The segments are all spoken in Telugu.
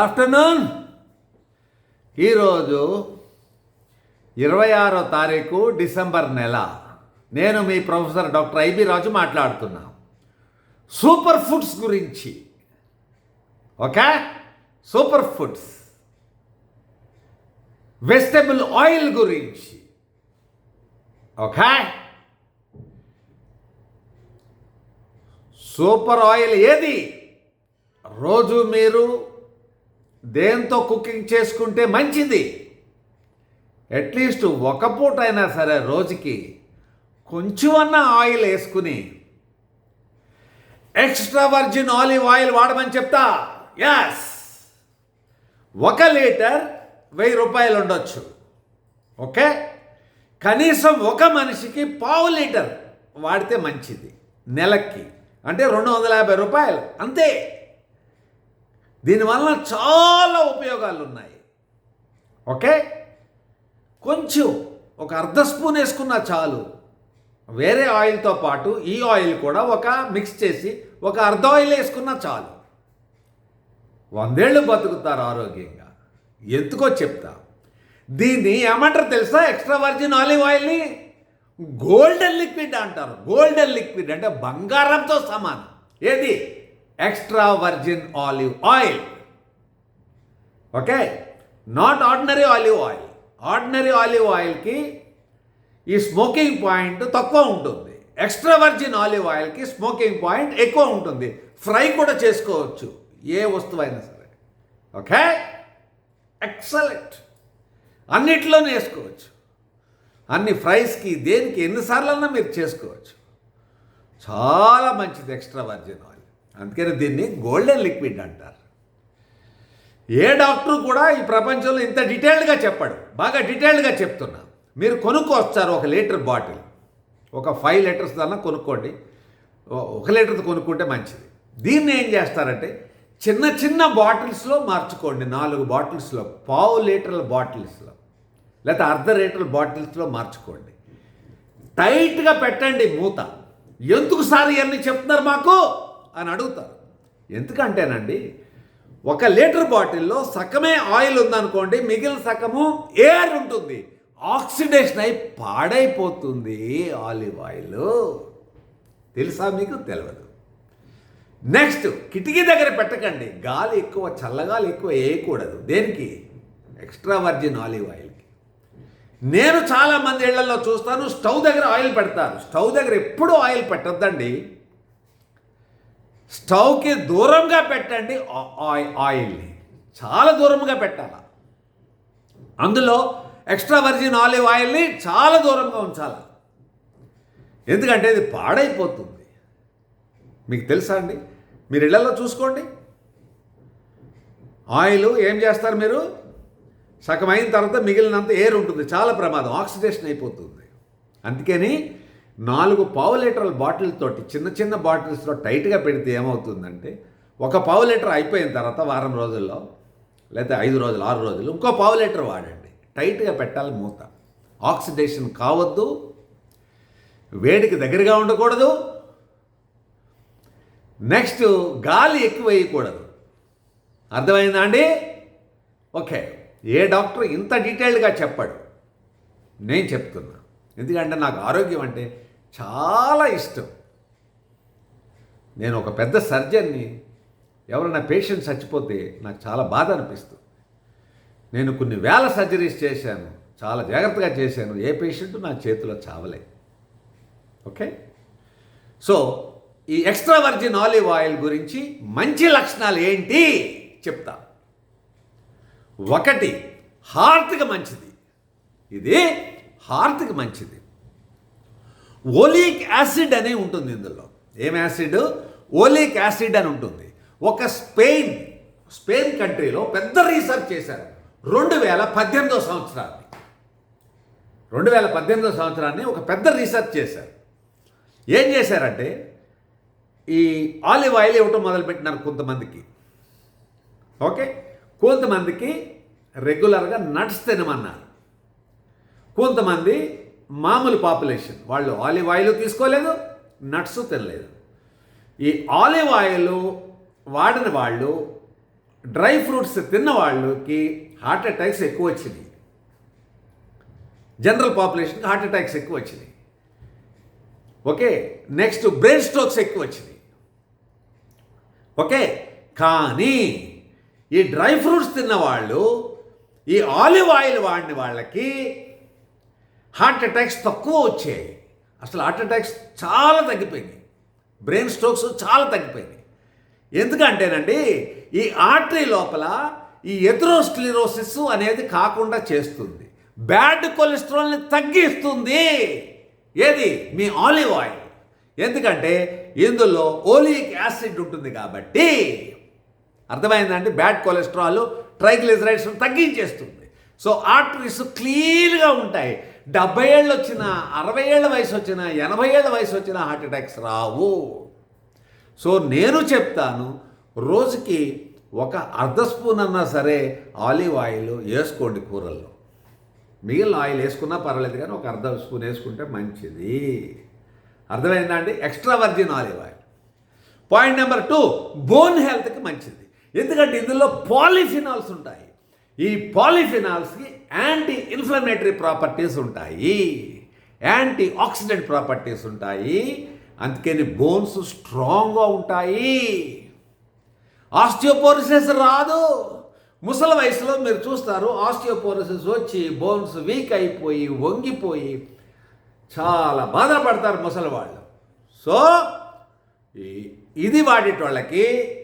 ఆఫ్టర్నూన్. ఈరోజు ఇరవై ఆరో తారీఖు డిసెంబర్ నెల. నేను మీ ప్రొఫెసర్ డాక్టర్ ఐబి రాజు మాట్లాడుతున్నా. సూపర్ ఫుడ్స్ గురించి. Okay? Super foods. Vegetable oil గురించి. ఓకే? సూపర్ ఆయిల్ ఏది? రోజు మీరు దేంతో కుకింగ్ చేసుకుంటే మంచిది? అట్లీస్ట్ ఒక పూట అయినా సరే రోజుకి కొంచెం ఆయిల్ వేసుకుని ఎక్స్ట్రా వర్జిన్ ఆలివ్ ఆయిల్ వాడమని చెప్తా. యాస్ ఒక లీటర్ వెయ్యి రూపాయలు ఉండొచ్చు. ఓకే? కనీసం ఒక మనిషికి పావు లీటర్ వాడితే మంచిది. నెలకి. అంటే రెండు వందల యాభై రూపాయలు. అంతే. దీనివల్ల చాలా ఉపయోగాలు ఉన్నాయి ఓకే? కొంచెం ఒక అర్ధ స్పూన్ వేసుకున్నా చాలు. వేరే ఆయిల్తో పాటు ఈ ఆయిల్ కూడా ఒక మిక్స్ చేసి ఒక అర్ధ ఆయిల్ వేసుకున్నా చాలు. వందేళ్ళు బతుకుతారు ఆరోగ్యంగా. ఎందుకో చెప్తా. దీన్ని ఏమంటారు తెలుసా? ఎక్స్ట్రా వర్జిన్ ఆలివ్ ఆయిల్ని? గోల్డెన్ లిక్విడ్ అంటారు. గోల్డెన్ లిక్విడ్ అంటే బంగారంతో సమానం. ఏది? Extra virgin olive oil. Okay? Not ordinary olive oil. Ordinary olive ఆయిల్కి ఈ స్మోకింగ్ పాయింట్ తక్కువ ఉంటుంది. ఎక్స్ట్రా వర్జిన్ ఆలివ్ ఆయిల్కి స్మోకింగ్ పాయింట్ ఎక్కువ ఉంటుంది. ఫ్రై కూడా చేసుకోవచ్చు. ఏ వస్తువైనా సరే. ఓకే? ఎక్సలెంట్. అన్నిట్లోనే వేసుకోవచ్చు. అన్ని ఫ్రైస్కి దేనికి ఎన్నిసార్లన్నా మీరు చేసుకోవచ్చు. చాలా మంచిది ఎక్స్ట్రా వర్జిన్ ఆయిల్. అందుకని దీన్ని గోల్డెన్ లిక్విడ్ అంటారు. ఏ డాక్టర్ కూడా ఈ ప్రపంచంలో ఇంత డీటెయిల్డ్గా చెప్పాడు. బాగా డీటెయిల్డ్గా చెప్తున్నా. మీరు కొనుక్కొస్తారు ఒక లీటర్ బాటిల్. ఒక ఫైవ్ లీటర్స్ దాన్ని కొనుక్కోండి. ఒక లీటర్ కొనుక్కుంటే మంచిది. దీన్ని ఏం చేస్తారంటే చిన్న చిన్న బాటిల్స్లో మార్చుకోండి. నాలుగు బాటిల్స్లో పావు లీటర్ల బాటిల్స్లో లేకపోతే అర్ధ లీటర్ల బాటిల్స్లో మార్చుకోండి. టైట్గా పెట్టండి మూత. ఎందుకు సార్ ఇవన్నీ చెప్తున్నారు మాకు? అని అడుగుతారు. ఎందుకంటేనండి ఒక లీటర్ బాటిల్లో సగమే ఆయిల్ ఉందనుకోండి మిగిలిన సగము ఎయిర్ ఉంటుంది. ఆక్సిడేషన్ అయి పాడైపోతుంది ఆలివ్ ఆయిల్. తెలుసా మీకు? తెలియదు నెక్స్ట్ కిటికీ దగ్గర పెట్టకండి. గాలి ఎక్కువ చల్లగాలి ఎక్కువ వేయకూడదు. దేనికి? ఎక్స్ట్రా వర్జిన్ ఆలివ్ ఆయిల్కి. నేను చాలా మంది ఇళ్ళలో చూస్తాను స్టవ్ దగ్గర ఆయిల్ పెడతాను స్టవ్ దగ్గర ఎప్పుడూ ఆయిల్ పెట్టద్దండి. స్టవ్కి దూరంగా పెట్టండి ఆయి- ఆయిల్ని. చాలా దూరంగా పెట్టాలి? అందులో ఎక్స్ట్రా వర్జిన్ ఆలివ్ ఆయిల్ని చాలా దూరంగా ఉంచాలి? ఎందుకంటే ఇది పాడైపోతుంది. మీకు తెలుసా అండి? మీరు ఇళ్ళలో చూసుకోండి. ఆయిల్ ఏం చేస్తారు మీరు? సగం అయిన తర్వాత మిగిలినంత ఎయిర్ ఉంటుంది. చాలా ప్రమాదం. ఆక్సిడేషన్ అయిపోతుంది. అందుకని నాలుగు పావు లీటర్ల బాటిల్ తోటి చిన్న చిన్న బాటిల్స్లో టైట్గా పెడితే ఏమవుతుందంటే ఒక పావు లీటర్ అయిపోయిన తర్వాత వారం రోజుల్లో లేకపోతే ఐదు రోజులు ఆరు రోజులు ఇంకో పావు లీటర్ వాడండి. టైట్గా పెట్టాలి మూత. ఆక్సిడేషన్ కావద్దు వేడికి దగ్గరగా ఉండకూడదు నెక్స్ట్ గాలి ఎక్కువ వేయకూడదు అర్థమైందా అండి? ఓకే ఏ డాక్టర్ ఇంత డీటెయిల్డ్గా చెప్పాడు. నేను చెప్తున్నా. ఎందుకంటే నాకు ఆరోగ్యం అంటే చాలా ఇష్టం. నేను ఒక పెద్ద సర్జన్ని ఎవరైనా పేషెంట్ చచ్చిపోతే నాకు చాలా బాధ అనిపిస్తుంది. నేను కొన్ని వేల సర్జరీస్ చేశాను చాలా జాగ్రత్తగా చేశాను. ఏ పేషెంట్ నా చేతిలో చావలే. ఓకే? సో ఈ ఎక్స్ట్రా వర్జిన్ ఆలివ్ ఆయిల్ గురించి మంచి లక్షణాలు ఏంటి చెప్తా. ఒకటి హార్ట్కి మంచిది. ఇది హార్ట్కి మంచిది. ఓలిక్ యాసిడ్ అనే ఉంటుంది ఇందులో. ఏం యాసిడ్? ఓలిక్ యాసిడ్ అని ఉంటుంది. ఒక స్పెయిన్ స్పెయిన్ కంట్రీలో పెద్ద రీసెర్చ్ చేశారు. రెండు వేల పద్దెనిమిదో సంవత్సరాన్ని. రెండు వేల పద్దెనిమిదో సంవత్సరాన్ని ఒక పెద్ద రీసెర్చ్ చేశారు. ఏం చేశారంటే ఈ ఆలివ్ ఆయిల్ ఇవ్వటం మొదలుపెట్టినారు కొంతమందికి. ఓకే? కొంతమందికి రెగ్యులర్గా నట్స్ తినమన్నారు. కొంతమంది మామూలు పాపులేషన్. వాళ్ళు ఆలివ్ ఆయిల్ తీసుకోలేదు నట్స్ తినలేదు. ఈ ఆలివ్ ఆయిల్ వాడిన వాళ్ళు డ్రై ఫ్రూట్స్ తిన్న వాళ్ళకి హార్ట్ అటాక్స్ ఎక్కువ వచ్చినాయి. జనరల్ పాపులేషన్కి హార్ట్ అటాక్స్ ఎక్కువ వచ్చినాయి. ఓకే నెక్స్ట్ బ్రెయిన్ స్ట్రోక్స్ ఎక్కువ వచ్చినాయి. ఓకే కానీ ఈ డ్రై ఫ్రూట్స్ తిన్న వాళ్ళు ఈ ఆలివ్ ఆయిల్ వాడిన వాళ్ళకి హార్ట్ అటాక్స్ తక్కువ వచ్చాయి. అసలు హార్ట్ అటాక్స్ చాలా తగ్గిపోయినాయి. బ్రెయిన్ స్ట్రోక్స్ చాలా తగ్గిపోయినాయి. ఎందుకంటేనండి ఈ ఆర్టరీ లోపల ఈ ఎథ్రోస్క్లిరోసిస్ అనేది కాకుండా చేస్తుంది. బ్యాడ్ కొలెస్ట్రాల్ని తగ్గిస్తుంది. ఏది? మీ ఆలివ్ ఆయిల్. ఎందుకంటే ఇందులో ఓలిక్ యాసిడ్ ఉంటుంది కాబట్టి అర్థమైందండి? బ్యాడ్ కొలెస్ట్రాల్ ట్రైగ్లిజరైడ్స్ తగ్గించేస్తుంది. సో ఆర్టరీస్ క్లీన్గా ఉంటాయి. డెబ్బై ఏళ్ళు వచ్చిన అరవై ఏళ్ళ వయసు వచ్చిన ఎనభై ఏళ్ళ వయసు వచ్చిన హార్ట్ అటాక్స్ రావు. సో నేను చెప్తాను రోజుకి ఒక అర్ధ స్పూన్ అన్నా సరే ఆలివ్ ఆయిల్ వేసుకోండి కూరల్లో. మిగిలిన ఆయిల్ వేసుకున్నా పర్వాలేదు కానీ ఒక అర్ధ స్పూన్ వేసుకుంటే మంచిది. అర్థమైందా అండి? Extra virgin olive oil. Point number two bone హెల్త్కి మంచిది. ఎందుకంటే ఇందులో పాలిఫినాల్స్ ఉంటాయి. ఈ పాలిఫినాల్స్కి యాంటీ ఇన్ఫ్లమేటరీ ప్రాపర్టీస్ ఉంటాయి. యాంటీ ఆక్సిడెంట్ ప్రాపర్టీస్ ఉంటాయి అందుకని బోన్స్ స్ట్రాంగ్గా ఉంటాయి. ఆస్టియోపోరిసిస్ రాదు. ముసలి వయసులో మీరు చూస్తారు ఆస్టియోపోరిసిస్ వచ్చి బోన్స్ వీక్ అయిపోయి వంగిపోయి చాలా బాధపడతారు ముసలి వాళ్ళు. సో ఈ- ఇది వాడేటోళ్ళకి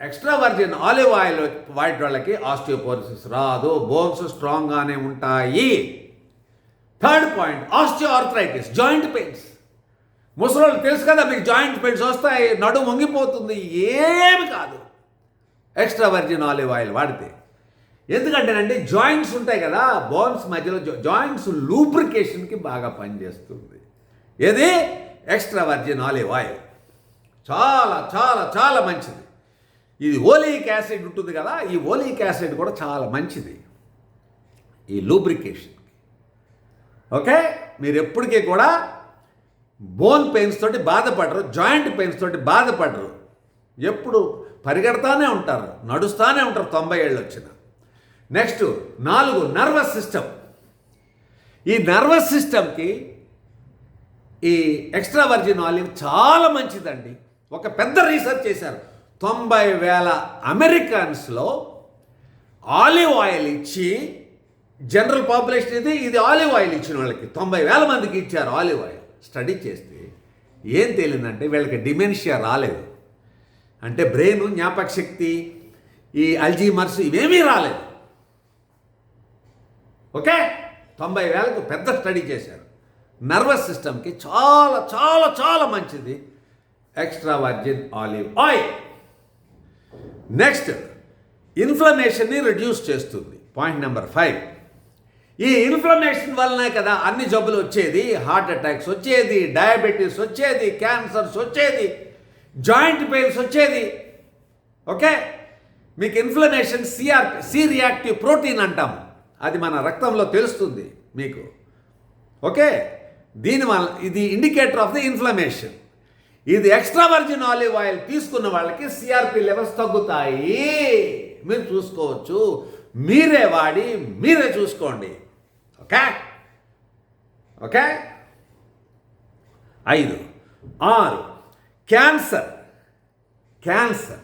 ఎక్స్ట్రా వర్జిన్ ఆలివ్ ఆయిల్ వాడేటోళ్ళకి ఆస్టియోపోరిసిస్ రాదు బోన్స్ స్ట్రాంగ్గానే ఉంటాయి. Third point osteo arthritis joint pains. ముసలోళ్ళు తెలుసు కదా మీకు జాయింట్ పెయిన్స్ వస్తాయి నడు వంగిపోతుంది ఏమి కాదు. ఎక్స్ట్రా వర్జిన్ ఆలివ్ ఆయిల్ వాడితే. ఎందుకంటేనండి జాయింట్స్ ఉంటాయి కదా బోన్స్ మధ్యలో జాయింట్స్ లూబ్రికేషన్కి బాగా పనిచేస్తుంది. ఏది? Extra virgin olive oil. చాలా చాలా చాలా మంచిది. ఇది ఓలిక్ యాసిడ్ ఉంటుంది కదా ఈ ఓలిక్ యాసిడ్ కూడా చాలా మంచిది. ఈ లూబ్రికేషన్కి ఓకే? మీరు ఎప్పటికీ కూడా బోన్ పెయిన్స్ తోటి బాధపడరు జాయింట్ పెయిన్స్ తోటి బాధపడరు. ఎప్పుడు పరిగెడతానే ఉంటారు నడుస్తూనే ఉంటారు తొంభై ఏళ్ళు వచ్చిన. నెక్స్ట్ నాలుగు నర్వస్ సిస్టమ్ ఈ నర్వస్ సిస్టమ్కి ఈ ఎక్స్ట్రా వర్జిన్ ఆలివ్ చాలా మంచిదండి. ఒక పెద్ద రీసెర్చ్ చేశారు. తొంభై వేల అమెరికన్స్లో ఆలివ్ ఆయిల్ ఇచ్చి జనరల్ పాపులేషన్ ఇది ఇది ఆలివ్ ఆయిల్ ఇచ్చిన వాళ్ళకి తొంభై వేల మందికి ఇచ్చారు ఆలివ్ ఆయిల్. స్టడీ చేస్తే ఏం తేలిందంటే వీళ్ళకి డిమెన్షియా రాలేదు. అంటే బ్రెయిన్ జ్ఞాపక శక్తి ఈ అల్జీమర్స్ ఇవేమీ రాలేదు. ఓకే? తొంభై వేలకు పెద్ద స్టడీ చేశారు. నర్వస్ సిస్టమ్కి చాలా చాలా చాలా మంచిది. Extra virgin olive oil. Next ఇన్ఫ్లమేషన్ని reduce చేస్తుంది. Point number five. ఈ ఇన్ఫ్లమేషన్ వల్లనే కదా అన్ని జబ్బులు వచ్చేది. హార్ట్ అటాక్స్ వచ్చేది డయాబెటీస్ వచ్చేది క్యాన్సర్స్ వచ్చేది జాయింట్ పెయిన్స్ వచ్చేది. ఓకే? మీకు inflammation CR C reactive protein అంటాం. అది మన రక్తంలో తెలుస్తుంది మీకు. ఓకే? దీనివల్ల ఇది ఇండికేటర్ ఆఫ్ ది ఇన్ఫ్లమేషన్. ఇది ఎక్స్ట్రా వర్జిన్ ఆలివ్ ఆయిల్ తీసుకున్న వాళ్ళకి సిఆర్పి లెవెల్స్ తగ్గుతాయి. మీరు చూసుకోవచ్చు. మీరే వాడి మీరే చూసుకోండి. ఓకే ఓకే ఐదు. ఆరు. క్యాన్సర్. క్యాన్సర్.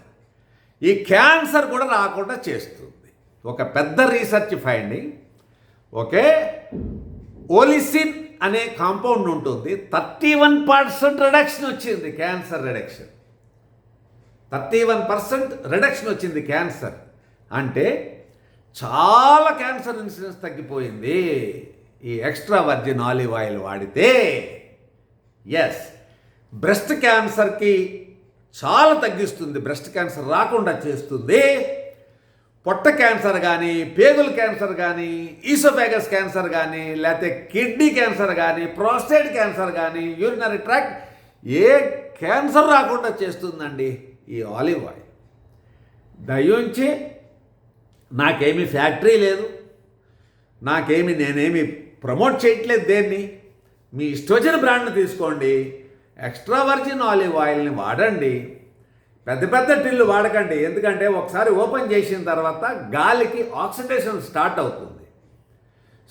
ఈ క్యాన్సర్ కూడా రాకుండా చేస్తుంది. ఒక పెద్ద రీసెర్చ్ ఫైండింగ్. ఓకే ఓలిసిన్ అనే కాంపౌండ్ ఉంటుంది. థర్టీ వన్ పర్సెంట్ రిడక్షన్ వచ్చింది cancer reduction thirty one percent reduction వచ్చింది క్యాన్సర్ అంటే చాలా క్యాన్సర్ ఇన్సిడెన్స్ తగ్గిపోయింది. ఈ ఎక్స్ట్రా వర్జిన్ ఆలివ్ ఆయిల్ వాడితే. ఎస్ బ్రెస్ట్ క్యాన్సర్కి చాలా తగ్గిస్తుంది. బ్రెస్ట్ క్యాన్సర్ రాకుండా చేస్తుంది. పొట్ట క్యాన్సర్ కానీ పేగుల క్యాన్సర్ కానీ ఈసోఫేగస్ క్యాన్సర్ కానీ లేకపోతే కిడ్నీ క్యాన్సర్ కానీ ప్రోస్టేట్ క్యాన్సర్ కానీ యూరినరీ ట్రాక్ట్ ఏ క్యాన్సర్ రాకుండా చేస్తుందండి ఈ ఆలివ్ ఆయిల్. దయించి నాకేమీ ఫ్యాక్టరీ లేదు నాకేమి నేనేమి ప్రమోట్ చేయట్లేదు దేన్ని మీ ఇష్టం వచ్చిన బ్రాండ్ని తీసుకోండి ఎక్స్ట్రా వర్జిన్ ఆలివ్ ఆయిల్ని వాడండి పెద్ద పెద్ద టిల్లు వాడకండి. ఎందుకంటే ఒకసారి ఓపెన్ చేసిన తర్వాత గాలికి ఆక్సిడేషన్ స్టార్ట్ అవుతుంది.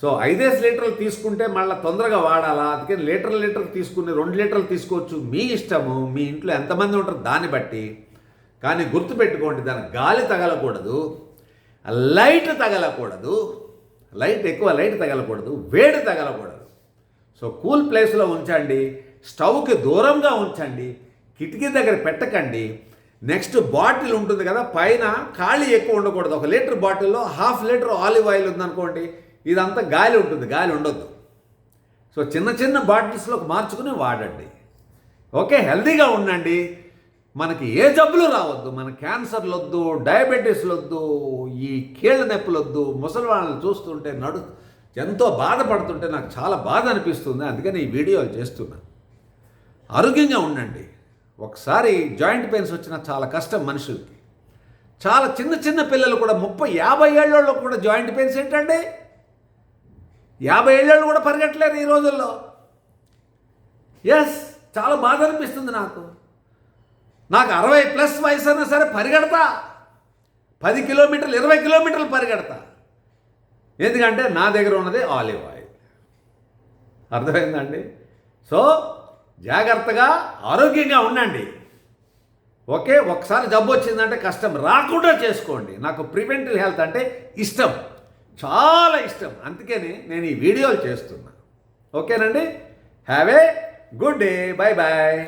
సో ఐదేసి లీటర్లు తీసుకుంటే మళ్ళీ తొందరగా వాడాలా? అందుకని లీటర్ లీటర్ తీసుకుని రెండు లీటర్లు తీసుకోవచ్చు. మీ ఇష్టము మీ ఇంట్లో ఎంతమంది ఉంటారు దాన్ని బట్టి. కానీ గుర్తుపెట్టుకోండి దాని గాలి తగలకూడదు లైట్ తగలకూడదు లైట్ ఎక్కువ లైట్ తగలకూడదు వేడి తగలకూడదు. సో కూల్ ప్లేస్లో ఉంచండి స్టవ్కి దూరంగా ఉంచండి కిటికీ దగ్గర పెట్టకండి నెక్స్ట్ బాటిల్ ఉంటుంది కదా పైన ఖాళీ ఎక్కువ ఉండకూడదు. ఒక లీటర్ బాటిల్లో హాఫ్ లీటర్ ఆలివ్ ఆయిల్ ఉందనుకోండి ఇదంతా గాలి ఉంటుంది గాలి ఉండొద్దు. సో చిన్న చిన్న బాటిల్స్లోకి మార్చుకుని వాడండి. ఓకే హెల్దీగా ఉండండి. మనకి ఏ జబ్బులు రావద్దు మన క్యాన్సర్లు వద్దు డయాబెటీస్లు వద్దు ఈ కీళ్ళ నొప్పులు వద్దు ముసలి వాళ్ళని చూస్తుంటే నడు ఎంతో బాధపడుతుంటే నాకు చాలా బాధ అనిపిస్తుంది అందుకని ఈ వీడియోలు చేస్తున్నా. ఆరోగ్యంగా ఉండండి. ఒకసారి జాయింట్ పెయిన్స్ వచ్చినా చాలా కష్టం మనుషులకి. చాలా చిన్న చిన్న పిల్లలు కూడా ముప్పై యాభై ఏళ్ళలో కూడా జాయింట్ పెయిన్స్ ఏంటండి? యాభై ఏళ్ళు కూడా పరిగెట్టలేరు ఈ రోజుల్లో. ఎస్ చాలా బాధ అనిపిస్తుంది నాకు. నాకు అరవై ప్లస్ వయసు అయినా సరే పరిగెడతా. పది కిలోమీటర్లు ఇరవై కిలోమీటర్లు పరిగెడతా. ఎందుకంటే నా దగ్గర ఉన్నది ఆలివ్ ఆయిల్. అర్థమైందండి సో జాగ్రత్తగా ఆరోగ్యంగా ఉండండి. ఓకే ఒకసారి జబ్బు వచ్చిందంటే కష్టం రాకుండా చేసుకోండి. నాకు ప్రివెంటివ్ హెల్త్ అంటే ఇష్టం. చాలా ఇష్టం. అందుకని నేను ఈ వీడియోలు చేస్తున్నా. ఓకేనండి? Have a good day. Bye bye